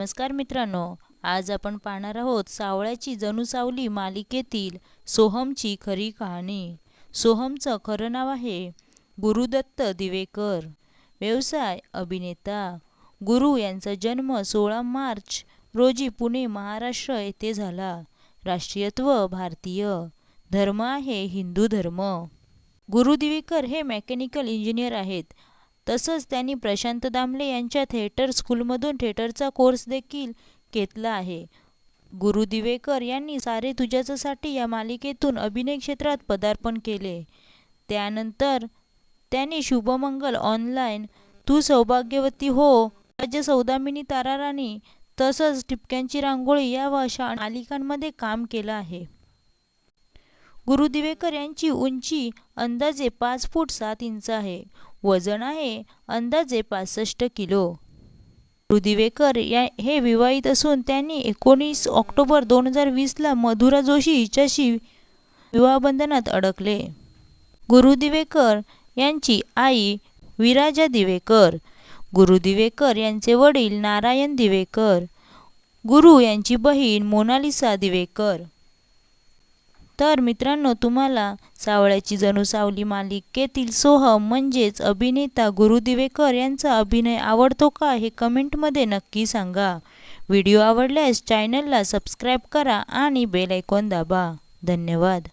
नमस्कार मित्रांनो आज आपण पाहणार आहोत सावळ्याची जणू सावली मालिकेतील सोहमची खरी कहाणी. सोहमचं खरं नाव आहे गुरुदत्त दिवेकर. व्यवसाय अभिनेता. गुरु यांचा जन्म सोळा मार्च रोजी पुणे महाराष्ट्र येथे झाला. राष्ट्रीयत्व भारतीय. धर्म आहे हिंदू धर्म. गुरु दिवेकर हे मेकॅनिकल इंजिनियर आहेत. तसंच त्यांनी प्रशांत दामले यांच्या थिएटर स्कूलमधून थिएटरचा कोर्स देखील घेतला आहे. गुरु दिवेकर यांनी सारे तुझ्यासाठी या मालिकेतून अभिनय क्षेत्रात पदार्पण केले. त्यानंतर त्यांनी शुभमंगल ऑनलाईन तू सौभाग्यवती हो राज्य सौदामिनी ताराराणी तसंच टिपक्यांची रांगोळी या अशा मालिकांमध्ये काम केलं आहे. गुरु दिवेकर यांची उंची अंदाजे पाच फूट सात इंच आहे. वजन आहे अंदाजे पासष्ट किलो. दिवेकर या हे विवाहित असून त्यांनी एकोणीस ऑक्टोबर दोन हजार वीसला मधुरा जोशी हिच्याशी विवाहबंधनात अडकले. गुरु दिवेकर यांची आई विराजा दिवेकर गुरु दिवेकर यांचे वडील नारायण दिवेकर गुरु यांची बहीण मोनालिसा दिवेकर. तर मित्रांनो तुम्हाला सावळ्याची जणू सावली मालिकेतील सोहम म्हणजेच अभिनेता गुरु दिवेकर यांचा अभिनय आवडतो का हे कमेंटमध्ये नक्की सांगा. व्हिडिओ आवडल्यास चॅनलला सबस्क्राईब करा आणि बेल ऐकॉन दाबा. धन्यवाद.